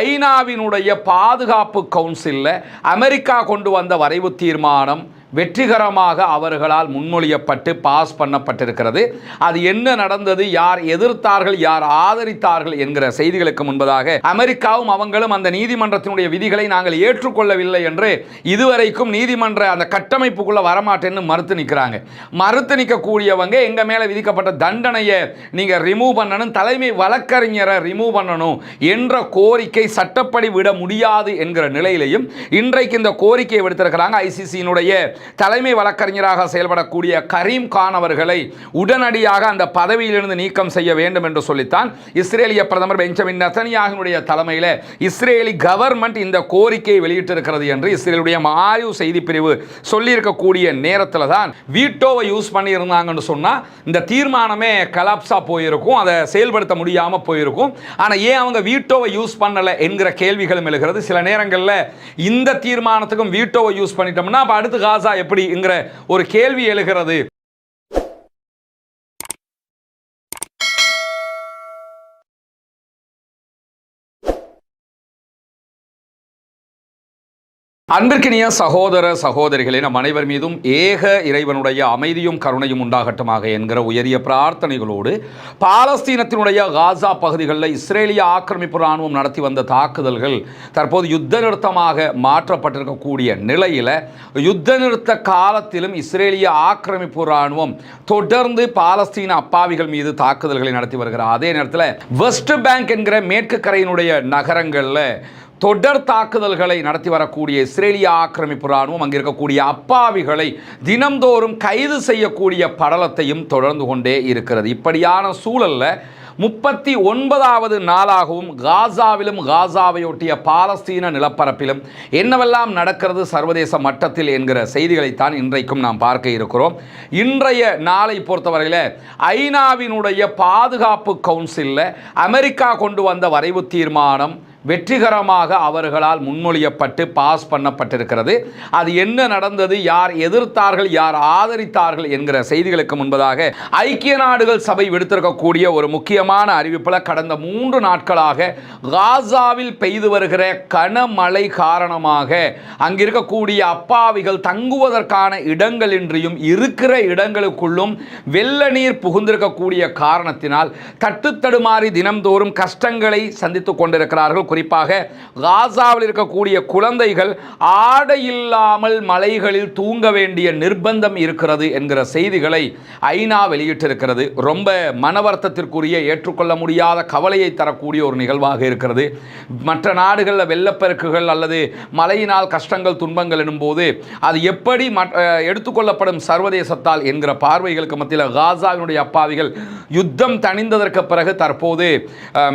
ஐநாவினுடைய பாதுகாப்பு கவுன்சிலில் அமெரிக்கா கொண்டு வந்த வரைவு தீர்மானம் வெற்றிகரமாக அவர்களால் முன்மொழியப்பட்டு பாஸ் பண்ணப்பட்டிருக்கிறது. அது என்ன நடந்தது? யார் எதிர்த்தார்கள்? யார் ஆதரித்தார்கள்? என்கிற செய்திகளுக்கு முன்பதாக அமெரிக்காவும் அவங்களும் அந்த நீதிமன்றத்தினுடைய விதிகளை நாங்கள் ஏற்றுக்கொள்ளவில்லை என்று இதுவரைக்கும் நீதிமன்ற அந்த கட்டமைப்புக்குள்ள வரமாட்டேன்னு மறுத்து நிற்கிறாங்க மறுத்து நிற்கக்கூடியவங்க எங்க மேல விதிக்கப்பட்ட தண்டனையை நீங்க ரிமூவ் பண்ணணும் தலைமை வழக்கறிஞரை ரிமூவ் பண்ணணும் என்ற கோரிக்கை சட்டப்படி விட முடியாது என்கிற நிலையிலையும் இன்றைக்கு இந்த கோரிக்கையை விடுத்திருக்கிறாங்க. ஐசிசியினுடைய தலைமை வழக்கறிஞராக செயல்படக்கூடிய கரீம் கான் அவர்களை உடனடியாக அந்த பதவியிலிருந்து நீக்கம் செய்ய வேண்டும் என்று சொல்லித்தான் இஸ்ரேலிய பிரதமர் பெஞ்சமின் நெத்தனியாகினுடைய தலைமையில் இஸ்ரேலி கவர்மெண்ட் இந்த கோரிக்கையை வெளியிட்டிருக்கிறது என்று இஸ்ரேலுடைய மாயு செய்தி பிரிவு சொல்லியிருக்கக்கூடிய நேரத்தில் தான் வீட்டோவை யூஸ் பண்ணியிருந்தாங்கன்னு சொன்னால் இந்த தீர்மானமே கலாப்ஸாக போயிருக்கும் அதை செயல்படுத்த முடியாமல் போயிருக்கும். ஆனால் ஏன் அவங்க வீட்டோவை யூஸ் பண்ணலை என்கிற கேள்விகளும் எழுகிறது. சில நேரங்களில் இந்த தீர்மானத்துக்கும் வீட்டோவை யூஸ் பண்ணிட்டோம்னா அப்போ அடுத்து காசா எப்படிங்கிற ஒரு கேள்வி எழுகிறது. அன்பிற்கினிய சகோதர சகோதரிகளே நம் அனைவர் மீதும் ஏக இறைவனுடைய அமைதியும் கருணையும் உண்டாகட்டுமாக என்கிற உயரிய பிரார்த்தனைகளோடு பாலஸ்தீனத்தினுடைய காசா பகுதிகளில் இஸ்ரேலிய ஆக்கிரமிப்பு இராணுவம் நடத்தி வந்த தாக்குதல்கள் தற்போது யுத்த நிறுத்தமாக மாற்றப்பட்டிருக்கக்கூடிய நிலையில் யுத்த நிறுத்த காலத்திலும் இஸ்ரேலிய ஆக்கிரமிப்பு இராணுவம் தொடர்ந்து பாலஸ்தீன அப்பாவிகள் மீது தாக்குதல்களை நடத்தி வருகிறார். அதே நேரத்தில் வெஸ்ட் பேங்க் என்கிற மேற்கு கரையினுடைய நகரங்களில் தொடர் தாக்குதல்களை நடத்தி வரக்கூடிய இஸ்ரேலிய ஆக்கிரமிப்பு ராணுவம் அங்கே இருக்கக்கூடிய அப்பாவிகளை தினம்தோறும் கைது செய்யக்கூடிய படலத்தையும் தொடர்ந்து கொண்டே இருக்கிறது. இப்படியான சூழலில் முப்பத்தி ஒன்பதாவது நாளாகவும் காசாவிலும் காசாவையொட்டிய பாலஸ்தீன நிலப்பரப்பிலும் என்னவெல்லாம் நடக்கிறது சர்வதேச மட்டத்தில் என்கிற செய்திகளைத்தான் இன்றைக்கும் நாம் பார்க்க இருக்கிறோம். இன்றைய நாளை பொறுத்தவரையில் ஐநாவினுடைய பாதுகாப்பு கவுன்சிலில் அமெரிக்கா கொண்டு வந்த வரைவு தீர்மானம் வெற்றிகரமாக அவர்களால் முன்மொழியப்பட்டு பாஸ் பண்ணப்பட்டிருக்கிறது. அது என்ன நடந்தது? யார் எதிர்த்தார்கள்? யார் ஆதரித்தார்கள்? என்கிற செய்திகளுக்கு முன்பதாக ஐக்கிய நாடுகள் சபை விடுத்திருக்கக்கூடிய ஒரு முக்கியமான அறிவிப்பில் கடந்த மூன்று நாட்களாக காசாவில் பெய்து வருகிற கனமழை காரணமாக அங்கிருக்கக்கூடிய அப்பாவிகள் தங்குவதற்கான இடங்களின்றியும் இருக்கிற இடங்களுக்குள்ளும் வெள்ள நீர் புகுந்திருக்கக்கூடிய காரணத்தினால் தட்டுத்தடுமாறி தினம்தோறும் கஷ்டங்களை சந்தித்துக் கொண்டிருக்கிறார்கள். குறிப்பாக காசாவில் இருக்கக்கூடிய குழந்தைகள் ஆடை இல்லாமல் மலைகளில் தூங்க வேண்டிய நிர்பந்தம் இருக்கிறது என்கிற செய்திகளை ஐநா வெளியிட்டிருக்கிறது. ரொம்ப மனவர்த்தத்திற்குரிய ஏற்றுக்கொள்ள முடியாத கவலையை தரக்கூடிய ஒரு நிகழ்வாக இருக்கிறது. மற்ற நாடுகளில் வெள்ளப்பெருக்குகள் அல்லது மழையினால் கஷ்டங்கள் துன்பங்கள் எனும்போது அது எப்படி எடுத்துக்கொள்ளப்படும் சர்வதேசத்தால் என்கிற பார்வைகளுக்கு மத்தியில் காசாவினுடைய அப்பாவிகள் யுத்தம் தணிந்ததற்கு பிறகு தற்போது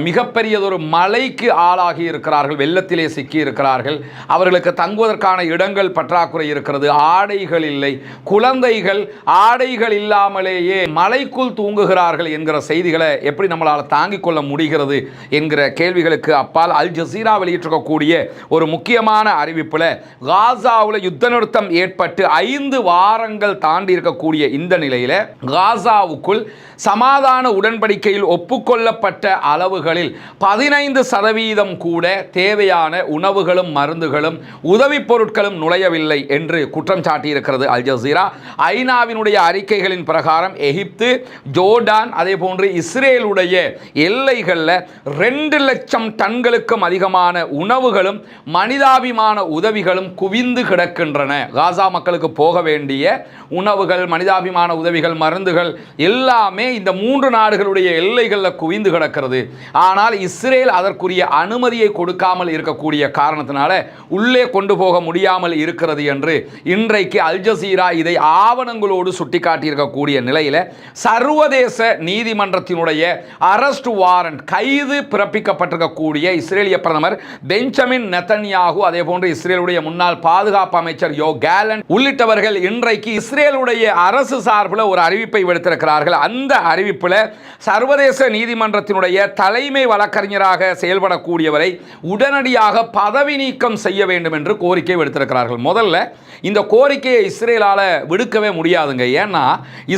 மிகப்பெரியதொரு மலைக்கு மழைக்கு ஆளாகி இருக்கிறார்கள் வெள்ளத்திலே சிக்கி இருக்கிறார்கள். அவர்களுக்கு தங்குவதற்கான இடங்கள் பற்றாக்குறை இருக்கிறது. ஆடைகள் இல்லை. குழந்தைகள் ஆடைகள் இல்லாமலேயே மலைக்குள் தூங்குகிறார்கள் என்கிற செய்திகளை எப்படி நம்மளால் தாங்கிக் கொள்ள முடிகிறது என்கிற கேள்விகளுக்கு அப்பால் அல் ஜசீரா வெளியிட்டிருக்கக்கூடிய ஒரு முக்கியமான அறிவிப்பில் காசாவில் யுத்த நிறுத்தம் ஏற்பட்டு ஐந்து வாரங்கள் தாண்டி இருக்கக்கூடிய இந்த நிலையில் காசாவுக்குள் சமாதான உடன்படிக்கையில் ஒப்புக்கொள்ளப்பட்ட அளவுகளில் பதினைந்து சதவீதம் கூட தேவையான உணவுகளும் மருந்துகளும் உதவிப் பொருட்களும் நுழையவில்லை என்று குற்றம் சாட்டியிருக்கிறது அல் ஜசீரா. ஐநாவினுடைய அறிக்கைகளின் பிரகாரம் எகிப்து ஜோர்டான் அதே போன்று இஸ்ரேலுடைய எல்லைகளில் ரெண்டு லட்சம் டன்களுக்கும் அதிகமான உணவுகளும் மனிதாபிமான உதவிகளும் குவிந்து கிடக்கின்றன. காசா மக்களுக்கு போக வேண்டிய உணவுகள் மனிதாபிமான உதவிகள் மருந்துகள் எல்லாமே இந்த மூன்று நாடுகளுடைய எல்லைகளில் குவிந்து கிடக்கிறது. ஆனால் இஸ்ரேல் அதற்குரிய அனுமதியை கொடுக்காமல் இருக்கக்கூடிய காரணத்தினால உள்ளே கொண்டு போக முடியாமல் இருக்கிறது என்று இன்றைக்கு அல் ஜசீரா இதை ஆவணங்களோடு சுட்டிக்காட்டியிருக்கக்கூடிய நிலையில் சர்வதேச நீதிமன்றத்தினுடைய அரஸ்ட் வாரண்ட் கைது பிறப்பிக்கப்பட்டிருக்கக்கூடிய இஸ்ரேலிய பிரதமர் பெஞ்சமின் நெத்தன்யாகு அதே போன்று இஸ்ரேலுடைய முன்னாள் பாதுகாப்பு அமைச்சர் யோ கேலன் உள்ளிட்டவர்கள் இன்றைக்கு இஸ்ரேலுடைய அரசு சார்பில் ஒரு அறிவிப்பை விடுத்திருக்கிறார்கள். அந்த அறிவிப்பில் சர்வதேச நீதிமன்றத்தினுடைய தலைமை வழக்கறிஞராக செயல்படக்கூடியவர் இருக்கக்கூடியவரை உடனடியாக பதவி நீக்கம் செய்ய வேண்டும் என்று கோரிக்கை விடுத்திருக்கிறார்கள். முதல்ல இந்த கோரிக்கையை இஸ்ரேலால விடுக்கவே முடியாதுங்க. ஏன்னா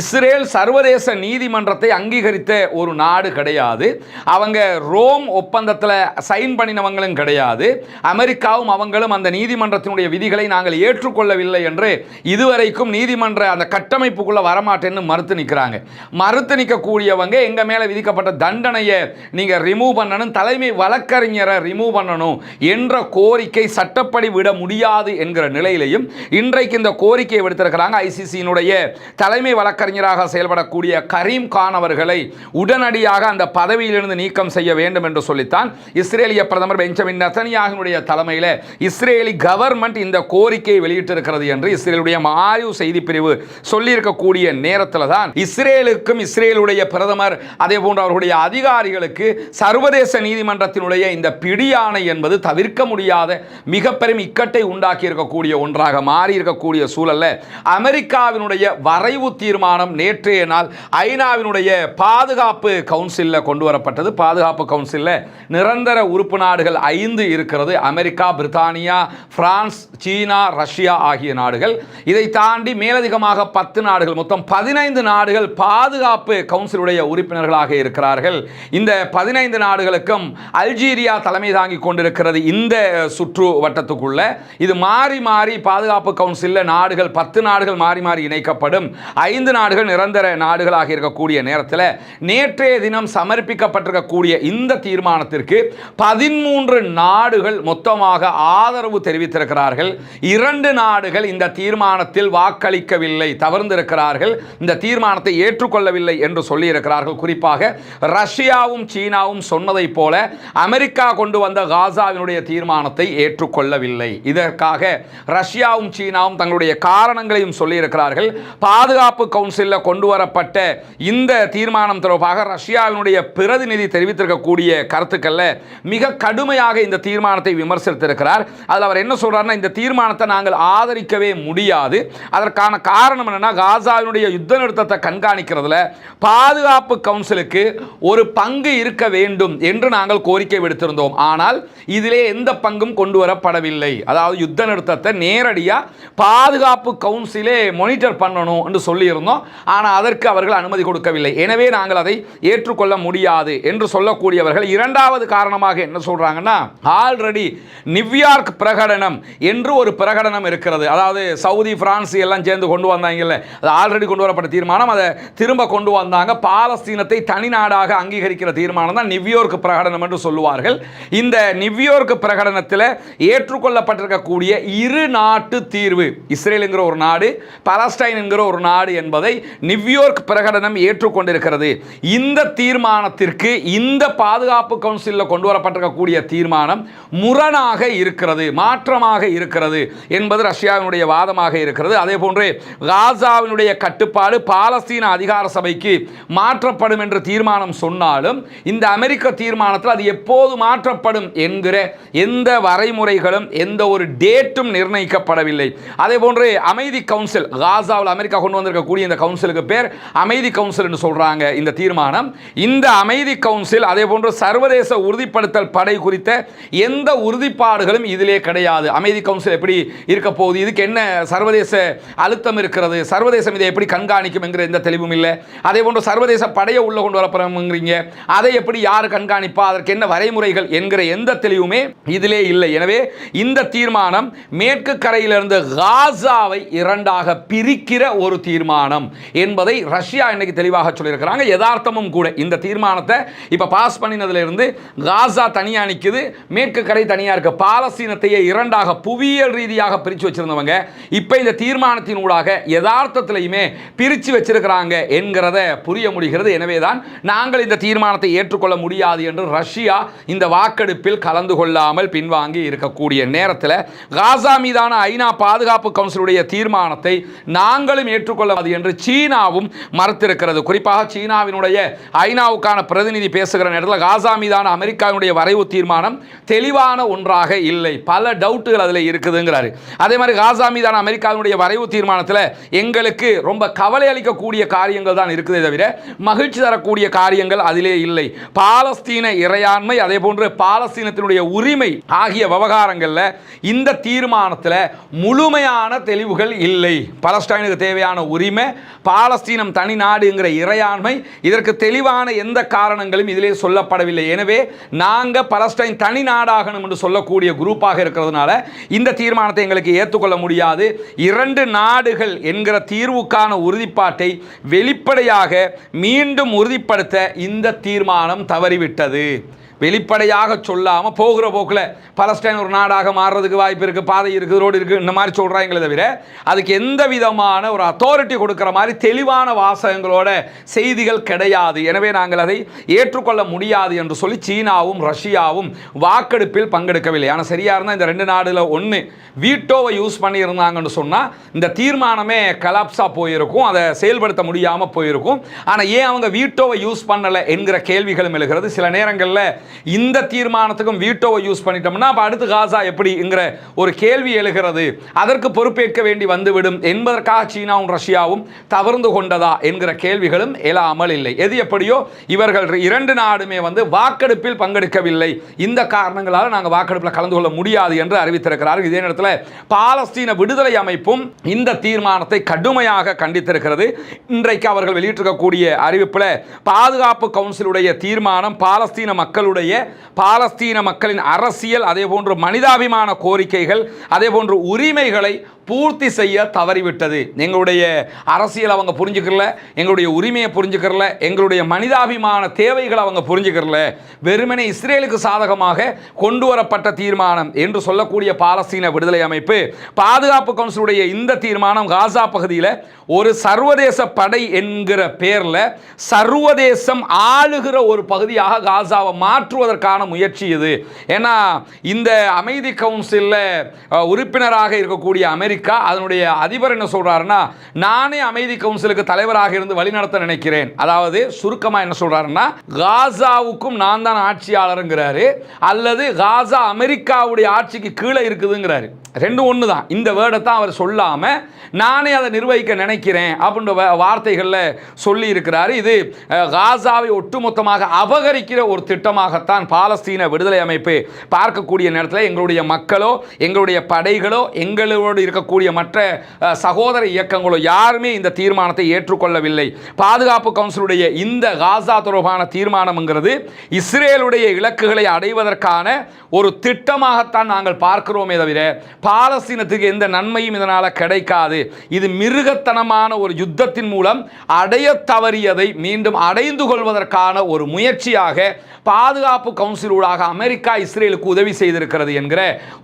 இஸ்ரேல் சர்வதேச நீதிமன்றத்தை அங்கீகரித்த ஒரு நாடு கிடையாது. அவங்க ரோம் ஒப்பந்தத்தில் சைன் பண்ணினவங்களும் கிடையாது. அமெரிக்காவும் அவங்களும் அந்த நீதிமன்றத்தினுடைய விதிகளை நாங்கள் ஏற்றுக்கொள்ளவில்லை என்று இதுவரைக்கும் நீதிமன்ற அந்த கட்டமைப்புக்குள்ள வரமாட்டேன்னு மறுத்து நிற்கிறாங்க மறுத்து நிற்கக்கூடியவங்க எங்க மேல விதிக்கப்பட்ட தண்டனையை நீங்க ரிமூவ் பண்ணணும் தலைமை வழக்கறிஞர் பேரை ரிமூவ் பண்ணணும் என்ற கோரிக்கை சட்டப்படி விட முடியாது என்கிற நிலையிலையும் இன்றைக்கு இந்த கோரிக்கையை விடுத்திருக்கிறாங்க ஐசிசியினுடைய தலைமை வழக்கறிஞராக செயல்படக்கூடிய கரீம் கான் அவர்களை உடனடியாக அந்த பதவியிலிருந்து நீக்கம் செய்ய வேண்டும் என்று சொல்லித்தான் இஸ்ரேலிய பிரதமர் பெஞ்சமின் நெத்தனியாகினுடைய தலைமையில் இஸ்ரேலி கவர்மெண்ட் இந்த கோரிக்கையை வெளியிட்டிருக்கிறது என்று இஸ்ரேலுடைய ஆய்வு செய்தி பிரிவு சொல்லியிருக்கக்கூடிய நேரத்தில் தான் இஸ்ரேலுக்கும் இஸ்ரேலுடைய பிரதமர் அதே போன்ற அவர்களுடைய அதிகாரிகளுக்கு சர்வதேச நீதிமன்றத்தினுடைய இந்த பிடியானை என்பது தவிர்க்க முடியாத மிக பெரும் இக்கட்டை உண்டாக்கி இருக்கக்கூடிய ஒன்றாக மாறி இருக்கக்கூடிய சூழல்ல அமெரிக்காவினுடைய வரைவு தீர்மானம் நேற்றைய நாள் ஐநாவினுடைய பாதுகாப்பு கவுன்சிலில் கொண்டு வரப்பட்டது. பாதுகாப்பு கவுன்சிலில் நிரந்தர உறுப்பு நாடுகள் ஐந்து இருக்கிறது. America Britannia France China Russia ஆகிய நாடுகள். இதை தாண்டி மேலதிகமாக பத்து நாடுகள் மொத்தம் பதினைந்து நாடுகள் பாதுகாப்பு கவுன்சிலுடைய உறுப்பினர்களாக இருக்கிறார்கள். இந்த பதினைந்து நாடுகளுக்கும் அல்ஜீரியா தலைமை தாங்கி கொண்டிருக்கிறது இந்த சுற்று வட்டத்துக்குள்ள. இது மாறி மாறி பாதுகாப்பு கவுன்சிலில் நாடுகள் பத்து நாடுகள் மாறி மாறி இணைக்கப்படும். ஐந்து நாடுகள் நிரந்தர நாடுகளாக இருக்கக்கூடிய நேரத்தில் நேற்றைய தினம் சமர்ப்பிக்கப்பட்டிருக்கக்கூடிய இந்த தீர்மானத்திற்கு பதிமூன்று நாடுகள் மொத்தமாக ஆதரவு தெரிவித்திருக்கிறார்கள். இரண்டு நாடுகள் இந்த தீர்மானத்தில் வாக்களிக்கவில்லை தவறுந்திருக்கிறார்கள் இந்த தீர்மானத்தை ஏற்றுக்கொள்ளவில்லை என்று சொல்லியிருக்கிறார்கள். குறிப்பாக ரஷ்யாவும் சீனாவும் சொன்னதைப் போல அமெரிக்கா ரஷ்யா கொண்டு வந்த காசாவினுடைய தீர்மானத்தை ஏற்றுக்கொள்ளவில்லை. இதற்காக ரஷ்யாவும் சீனாவும் தங்களுடைய காரணங்களையும் சொல்லியிருக்கிறார்கள். பாதுகாப்பு கவுன்சிலில் கொண்டு வரப்பட்ட இந்த தீர்மானம் தொடர்பாக ரஷ்யாவினுடைய பிரதிநிதி தெரிவித்திருக்கக்கூடிய கருத்துக்களில் மிக கடுமையாக இந்த தீர்மானத்தை விமர்சித்திருக்கிறார். அதில் அவர் என்ன சொல்கிறாருன்னா இந்த தீர்மானத்தை நாங்கள் ஆதரிக்கவே முடியாது. அதற்கான காரணம் என்னென்னா காசாவினுடைய யுத்த நிறுத்தத்தை கண்காணிக்கிறதுல பாதுகாப்பு கவுன்சிலுக்கு ஒரு பங்கு இருக்க வேண்டும் என்று நாங்கள் கோரிக்கை விடுத்திருந்தோம். ஆனால் இதிலே எந்த பங்கும் கொண்டு வரப்படவில்லை அதாவது யுத்த நிறுத்தத்தை நேரடியாக பாதுகாப்பு கவுன்சிலே மானிட்டர் பண்ணணும் என்று சொல்லியிருந்தோம். ஆனால் அதற்கு அவர்கள் அனுமதி கொடுக்கவில்லை. எனவே நாங்கள் அதை ஏற்றுக்கொள்ள முடியாது என்று சொல்லக்கூடியவர்கள் இரண்டாவது காரணமாக என்ன சொல்கிறாங்கன்னா ஆல்ரெடி நியூயார்க் பிரகடனம் என்று ஒரு பிரகடனம் இருக்கிறது. அதாவது சவுதி பிரான்ஸ் எல்லாம் சேர்ந்து கொண்டு வந்தாங்கல்ல. அது ஆல்ரெடி கொண்டு வரப்பட்ட தீர்மானம். அதை திரும்ப கொண்டு வந்தாங்க. பாலஸ்தீனத்தை தனி நாடாக அங்கீகரிக்கிற தீர்மானம் தான் நியூயார்க் பிரகடனம் என்று சொல்லுவார்கள். இந்த நியூயோர்க் பிரகடனத்தில் ஏற்றுக்கொள்ளப்பட்டிருக்கக்கூடிய இரு நாட்டு தீர்வு. இஸ்ரேல் என்கிற ஒரு நாடு பலஸ்டைன் என்கிற ஒரு நாடு என்பதை நியூயோர்க் பிரகடனம் ஏற்றுக்கொண்டிருக்கிறது. இந்த தீர்மானத்திற்கு இந்த பாதுகாப்பு கவுன்சிலில் கொண்டு வரப்பட்டிருக்கக்கூடிய தீர்மானம் முரணாக இருக்கிறது மாற்றமாக இருக்கிறது என்பது ரஷ்யாவினுடைய வாதமாக இருக்கிறது. அதே போன்று காசாவினுடைய கட்டுப்பாடு பாலஸ்தீன அதிகார சபைக்கு மாற்றப்படும் என்று தீர்மானம் சொன்னாலும் இந்த அமெரிக்க தீர்மானத்தில் அது எப்போது மாற்றப்படும் என்கிற எந்த வரைமுறைகளும் எந்த ஒரு டேட்டும் நிர்ணயிக்கப்படவில்லை. அதே போன்று அமைதி கவுன்சில் காசாவில் அமெரிக்கா கொண்டு வந்திருக்கக்கூடிய இந்த கவுன்சிலுக்கு பேர் அமைதி கவுன்சில் என்று சொல்கிறாங்க இந்த தீர்மானம். இந்த அமைதி கவுன்சில் அதே போன்று சர்வதேச உறுதிப்படுத்தல் படை குறித்த எந்த உறுதிப்பாடுகளும் இதிலே கிடையாது. அமைதி கவுன்சில் எப்படி இருக்க போகுது? இதுக்கு என்ன சர்வதேச அழுத்தம் இருக்கிறது? சர்வதேசம் இதை எப்படி கண்காணிக்கும் என்கிற எந்த தெளிவும் இல்லை. அதே போன்று சர்வதேச படையை உள்ளே கொண்டு வரப்படுறீங்க அதை எப்படி யார் கண்காணிப்பா? அதற்கு என்ன வரைமுறைகள்? என்கிற எந்த தெளிவுமே இதிலே இல்லை. எனவே இந்த தீர்மானம் மேற்கு கரையிலிருந்து காசாவை இரண்டாக பிரிக்கிற ஒரு தீர்மானம் என்பதை ரஷ்யா இன்னைக்கு தெளிவாக சொல்லியிருக்கிறாங்க. யதார்த்தமும் கூட இந்த தீர்மானத்தை இப்போ பாஸ் பண்ணினதுலேருந்து காசா தனியாக நிற்குது மேற்கு கரை தனியாக இருக்கு. பாலஸ்தீனத்தையே இரண்டாக புவியியல் ரீதியாக பிரித்து வச்சிருந்தவங்க இப்போ இந்த தீர்மானத்தின் ஊடாக யதார்த்தத்திலையுமே பிரித்து வச்சிருக்கிறாங்க என்கிறத புரிய முடிகிறது. எனவே தான் நாங்கள் இந்த தீர்மானத்தை ஏற்றுக்கொள்ள முடியாது என்று ரஷ்யா இந்த வாக்கெடுப்பில் கலந்து கொள்ளாமல் பின்வாங்கி இருக்கக்கூடிய நேரத்தில் காசா மீதான ஐநா பாதுகாப்பு கவுன்சிலுடைய தீர்மானத்தை நாங்களும் ஏற்றுக்கொள்ளாது என்று சீனாவும் மறுத்திருக்கிறது. குறிப்பாக சீனாவினுடைய ஐநாவுக்கான பிரதிநிதி பேசுகிற நேரத்தில் காசா மீதான அமெரிக்காவினுடைய வரைவு தீர்மானம் தெளிவான ஒன்றாக இல்லை. பல டவுட்டுகள் அதில் இருக்குதுங்கிறாரு. அதே மாதிரி காசா மீதான அமெரிக்காவினுடைய வரைவு தீர்மானத்தில் எங்களுக்கு ரொம்ப கவலை அளிக்கக்கூடிய காரியங்கள் தான் இருக்குதே தவிர மகிழ்ச்சி தரக்கூடிய காரியங்கள் அதிலே இல்லை. பாலஸ்தீன இறையாண்மை அதே போன்று போன்று பாலஸ்தீனத்தினுடைய உரிமை ஆகிய விவகாரங்களில் இந்த தீர்மானத்தில் முழுமையான தெளிவுகள் இல்லை. பலஸ்டைனுக்கு தேவையான உரிமை பாலஸ்தீனம் தனி நாடுங்கிற இறையாண்மை இதற்கு தெளிவான எந்த காரணங்களும் இதிலே சொல்லப்படவில்லை. எனவே நாங்கள் பலஸ்டைன் தனி நாடாகணும் என்று சொல்லக்கூடிய குரூப்பாக இருக்கிறதுனால இந்த தீர்மானத்தை எங்களுக்கு ஏற்றுக்கொள்ள முடியாது. இரண்டு நாடுகள் என்கிற தீர்வுக்கான உறுதிப்பாட்டை வெளிப்படையாக மீண்டும் உறுதிப்படுத்த இந்த தீர்மானம் தவறிவிட்டது. வெளிப்படையாக சொல்லாமல் போகிற போக்கில் பலஸ்டைன் ஒரு நாடாக மாறுறதுக்கு வாய்ப்பு இருக்குது பாதை இருக்குது ரோடு இருக்குது இந்த மாதிரி சொல்கிறாங்களே தவிர அதுக்கு எந்த விதமான ஒரு அத்தாரிட்டி கொடுக்குற மாதிரி தெளிவான வாசகங்களோட செய்திகள் கிடையாது. எனவே நாங்கள் அதை ஏற்றுக்கொள்ள முடியாது என்று சொல்லி சீனாவும் ரஷ்யாவும் வாக்கெடுப்பில் பங்கெடுக்கவில்லை. ஆனால் சரியாக இருந்தால் இந்த ரெண்டு நாடில் ஒன்று வீட்டோவை யூஸ் பண்ணியிருந்தாங்கன்னு சொன்னால் இந்த தீர்மானமே கலாப்ஸாக போயிருக்கும் அதை செயல்படுத்த முடியாமல் போயிருக்கும். ஆனால் ஏன் அவங்க வீட்டோவை யூஸ் பண்ணலை என்கிற கேள்விகளும் எழுகிறது. சில நேரங்களில் இந்த தீர்மானத்துக்கும் வீட்டோவை யூஸ் பண்ணிட்டோம்னா அப்போ அடுத்து காசா எப்படிங்கிற ஒரு கேள்வி எழுகிறது. அதற்கு பொறுப்பேற்க வேண்டி வந்துவிடும். என்பதற்காக சீனாவும் ரஷ்யாவும் தவறுந்து கொண்டதா என்கிற கேள்விகளும் எழாமல் இல்லை. எது எப்படியோ இவர்கள் இரண்டு நாடுமே வந்து வாக்கெடுப்பில் பங்கெடுக்கவில்லை. இந்த காரணங்களால் நாங்கள் வாக்கெடுப்பில் கலந்து கொள்ள முடியாது என்று அறிவித்திருக்கிறார்கள். இதே நேரத்தில் பாலஸ்தீன விடுதலை அமைப்பும் இந்த தீர்மானத்தை கடுமையாக கண்டித்திருக்கிறது. இன்றைக்கு அவர்கள் வெளியிட்டிருக்கக்கூடிய அறிவிப்பில் பாதுகாப்பு கவுன்சிலுடைய தீர்மானம் பாலஸ்தீன மக்களுடைய பாலஸ்தீன மக்களின் அரசியல் அதே போன்று மனிதாபிமான கோரிக்கைகள் அதே போன்று உரிமைகளை பூர்த்தி செய்ய தவறிவிட்டது. எங்களுடைய அரசியல் அவங்க புரிஞ்சுக்கிறல எங்களுடைய உரிமையை புரிஞ்சுக்கிறல எங்களுடைய மனிதாபிமான தேவைகளை அவங்க புரிஞ்சுக்கிறல வெறுமனே இஸ்ரேலுக்கு சாதகமாக கொண்டு வரப்பட்ட தீர்மானம் என்று சொல்லக்கூடிய பாலஸ்தீன விடுதலை அமைப்பு பாதுகாப்பு கவுன்சிலுடைய இந்த தீர்மானம் காசா பகுதியில் ஒரு சர்வதேச படை என்கிற பேரில் சர்வதேசம் ஆளுகிற ஒரு பகுதியாக காசாவை மாற்றுவதற்கான முயற்சி இது. ஏன்னா இந்த அமைதி கவுன்சிலில் உறுப்பினராக இருக்கக்கூடிய அமெரிக்கா அதனுடைய அதிபர் என்ன சொல்றாருன்னா நானே அமைதி கவுன்சிலுக்கு தலைவராக இருந்து வழிநடத்த நினைக்கிறேன். அதாவது சுருக்கமாக என்ன சொல்றாருன்னா காசாவுக்கும் நான் தான் ஆட்சியாளருங்கிறாரு அல்லது காசா அமெரிக்காவுடைய ஆட்சிக்கு கீழே இருக்குதுங்கிறாரு. ரெண்டும் ஒன்று தான் இந்த வேர்டை தான் அவர் சொல்லாமல் நானே அதை நிர்வகிக்க நினைக்கிறேன் அப்படின்ற வார்த்தைகளில் சொல்லி இருக்கிறாரு இது காசாவை ஒட்டுமொத்தமாக அபகரிக்கிற ஒரு திட்டமாகத்தான் பாலஸ்தீன விடுதலை அமைப்பு பார்க்கக்கூடிய நேரத்தில் எங்களுடைய மக்களோ எங்களுடைய படைகளோ எங்களோடு இருக்கக்கூடிய மற்ற சகோதர இயக்கங்களோ யாருமே இந்த தீர்மானத்தை ஏற்றுக்கொள்ளவில்லை. பாதுகாப்பு கவுன்சிலுடைய இந்த காசா தொடர்பான தீர்மானம்ங்கிறது இஸ்ரேலுடைய இலக்குகளை அடைவதற்கான ஒரு திட்டமாகத்தான் நாங்கள் பார்க்கிறோமே தவிர பாலஸ்தீனத்துக்கு எந்த நன்மையும் இதனால் கிடைக்காது. இது மிருகத்தனமான ஒரு யுத்தத்தின் மூலம் அடைய தவறியதை மீண்டும் அடைந்து கொள்வதற்கான ஒரு முயற்சியாக பாதுகாப்பு கவுன்சிலூடாக அமெரிக்கா இஸ்ரேலுக்கு உதவி செய்திருக்கிறது என்கிற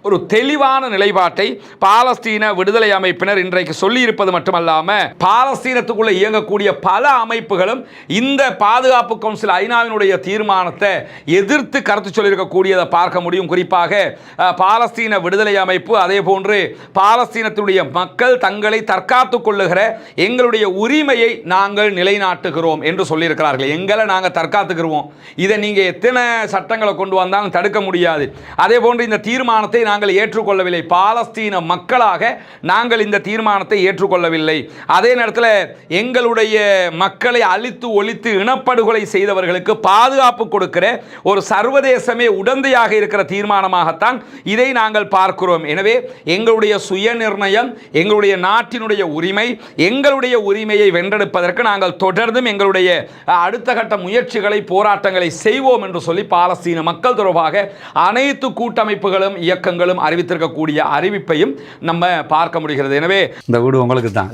ஒரு தெளிவான நிலைப்பாட்டை பாலஸ்தீன விடுதலை அமைப்பினர் இன்றைக்கு சொல்லியிருப்பது மட்டுமல்லாமல் பாலஸ்தீனத்துக்குள்ளே இயங்கக்கூடிய பல அமைப்புகளும் இந்த பாதுகாப்பு கவுன்சில் ஐநாவினுடைய தீர்மானத்தை எதிர்த்து கருத்து சொல்லியிருக்கக்கூடியதை பார்க்க முடியும். குறிப்பாக பாலஸ்தீன விடுதலை அமைப்பு அதே போன்று பாலஸ்தீனத்துடைய மக்கள் தங்களை தற்காத்துக் கொள்ளுகிற எங்களுடைய உரிமையை நாங்கள் நிலைநாட்டுகிறோம் என்று சொல்லியிருக்கிறார்கள். எங்களை நாங்கள் தற்காத்துக்கிறோம் இதை நீங்கள் எத்தனை சட்டங்களை கொண்டு வந்தாலும் தடுக்க முடியாது. அதே போன்று இந்த தீர்மானத்தை நாங்கள் ஏற்றுக்கொள்ளவில்லை. பாலஸ்தீன மக்களாக நாங்கள் இந்த தீர்மானத்தை ஏற்றுக்கொள்ளவில்லை. அதே நேரத்தில் எங்களுடைய மக்களை அழித்து ஒழித்து இனப்படுகொலை செய்தவர்களுக்கு பாதுகாப்பு கொடுக்கிற ஒரு சர்வதேசமே உடந்தையாக இருக்கிற தீர்மானமாகத்தான் இதை நாங்கள் பார்க்கிறோம். எனவே எங்களுடைய சுய நிர்ணயம் எங்களுடைய நாட்டினுடைய உரிமை எங்களுடைய உரிமையை வென்றெடுப்பதற்கு நாங்கள் தொடர்ந்தும் எங்களுடைய அடுத்த கட்ட முயற்சிகளை போராட்டங்களை செய்வோம் என்று சொல்லி பாலஸ்தீன மக்கள் தொடர்பாக அனைத்து கூட்டமைப்புகளும் இயக்கங்களும் அறிவித்திருக்கக்கூடிய அறிவிப்பையும் நம்ம பார்க்க முடிகிறது. எனவே இந்த வீடு உங்களுக்கு தான்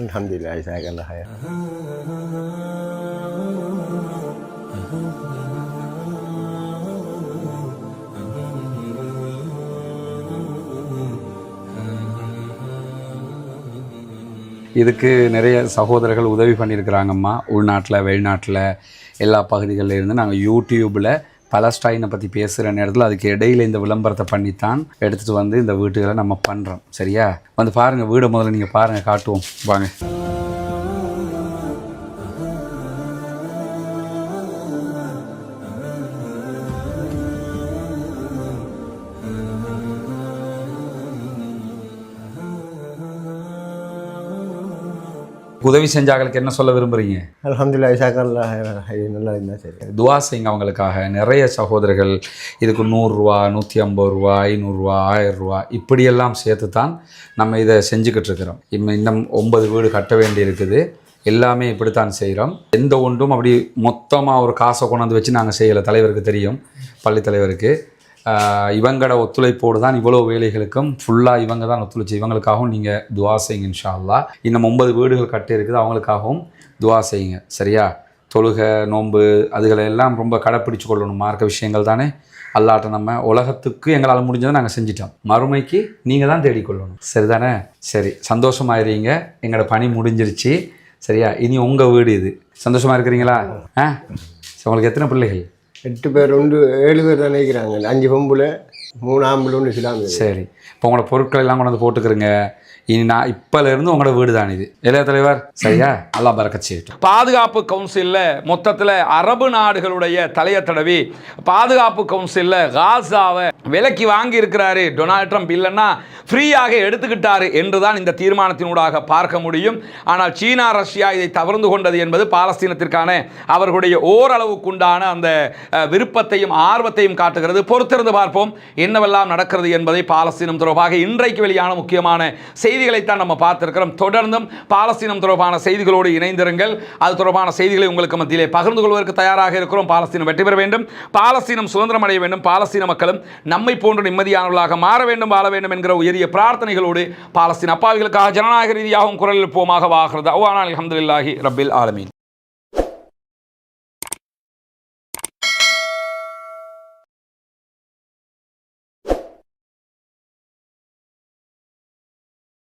இதுக்கு நிறைய சகோதரர்கள் உதவி பண்ணியிருக்கிறாங்கம்மா. உள்நாட்டில் வெளிநாட்டில் எல்லா பகுதிகளில் இருந்து நாங்கள் யூடியூப்பில் பலஸ்டைனை பற்றி பேசுகிற நேரத்தில் அதுக்கு இடையில இந்த விளம்பரத்தை பண்ணித்தான் எடுத்துகிட்டு வந்து இந்த வீட்டுகளை நம்ம பண்ணுறோம் சரியா? வந்து பாருங்கள் வீடை முதல்ல நீங்கள் பாருங்கள் காட்டுவோம். வாங்க. உதவி செஞ்சாங்களுக்கு என்ன சொல்ல விரும்புறீங்க? அல்ஹம்துலில்லாஹ் இசாக்கல்லா நல்லா இருந்தால் சரி. துவா செய்யுங்க அவங்களுக்காக. நிறைய சகோதரர்கள் இதுக்கு நூறுரூவா நூற்றி ஐம்பது ரூபா ஐநூறுரூவா ஆயிரம் ரூபா இப்படியெல்லாம் சேர்த்து தான் நம்ம இதை செஞ்சுக்கிட்டு இருக்கிறோம். இன்னும் இன்னும் ஒன்பது வீடு கட்ட வேண்டி இருக்குது எல்லாமே இப்படித்தான் செய்கிறோம். எந்த ஒன்றும் அப்படி மொத்தமாக ஒரு காசை கொண்டாந்து வச்சு நாங்கள் செய்யலை. தலைவருக்கு தெரியும் பள்ளி தலைவருக்கு. இவங்களோட ஒத்துழைப்போடு தான் இவ்வளோ வேலைகளுக்கும் ஃபுல்லாக இவங்க தான் ஒத்துழைச்சி இவங்களுக்காகவும் நீங்கள் துவா செய்யுங்க இன்ஷா அல்லா இன்னும் ஒன்பது வீடுகள் கட்டி இருக்குது அவங்களுக்காகவும் துவா செய்யுங்க சரியா? தொழுகை நோன்பு அதுகளை எல்லாம் ரொம்ப கடைப்பிடிச்சு கொள்ளணும் மார்க்க விஷயங்கள் தானே? அல்லாட்ட நம்ம உலகத்துக்கு எங்களால் முடிஞ்சதை நாங்கள் செஞ்சிட்டோம். மறுமைக்கு நீங்கள் தான் தேடிக்கொள்ளணும். சரிதானே? சரி சந்தோஷமாயிருங்க. எங்களோட பணி முடிஞ்சிருச்சு சரியா? இனி உங்கள் வீடு இது. சந்தோஷமாக இருக்கிறீங்களா? ஆ? உங்களுக்கு எத்தனை பிள்ளைகள்? எட்டு பேர் உண்டு ஏழு பேர் தான் நினைக்கிறாங்க அஞ்சு பொம்புல மூணு ஆம்பளை ஒன்று சிலாமி சரி. இப்போ உங்களோட பொருட்கள் எல்லாம் கொண்டு வந்து போட்டுக்கிறங்க. இனி நான் இப்போலேருந்து உங்களோட வீடு தான் இது. இளைய தலைவர்? சரியா? அல்லா பறக்கச் செய்யட்டும். பாதுகாப்பு கவுன்சிலில் மொத்தத்தில் அரபு நாடுகளுடைய தலையை தடவி பாதுகாப்பு கவுன்சிலில் காசாவை விலக்கி வாங்கி இருக்கிறாரு டொனால்ட் ட்ரம்ப் இல்லைன்னா ஃப்ரீயாக எடுத்துக்கிட்டாரு என்று தான் இந்த தீர்மானத்தினூடாக பார்க்க முடியும். ஆனால் சீனா ரஷ்யா இதை தவிர்த்து கொண்டது என்பது பாலஸ்தீனத்திற்கான அவர்களுடைய ஓரளவுக்குண்டான அந்த விருப்பத்தையும் ஆர்வத்தையும் காட்டுகிறது. பொறுத்திருந்து பார்ப்போம். என்னவெல்லாம் நடக்கிறது என்பதை பாலஸ்தீனம் தொடர்பாக இன்றைக்கு வெளியான முக்கியமான செய்திகளைத்தான் நம்ம பார்த்திருக்கிறோம். தொடர்ந்தும் பாலஸ்தீனம் தொடர்பான செய்திகளோடு இணைந்திருங்கள். அது தொடர்பான செய்திகளை உங்களுக்கு மத்தியிலே பகிர்ந்து கொள்வதற்கு தயாராக இருக்கிறோம். பாலஸ்தீனம் வெற்றி பெற வேண்டும். பாலஸ்தீனம் சுதந்திரம் அடைய வேண்டும். பாலஸ்தீன மக்களும் நம்மை போன்ற நிம்மதியானவர்களாக மாற வேண்டும் வாழ வேண்டும் என்கிற உயரிய பிரார்த்தனைகளோடு பாலஸ்தீன அப்பாவிகளுக்காக ஜனநாயக ரீதியாகவும் குரல் எழுப்புவோமாக வாகிறது. அவ்வானால் அஹமதுல்லாஹி ரபில் ஆலமீன்.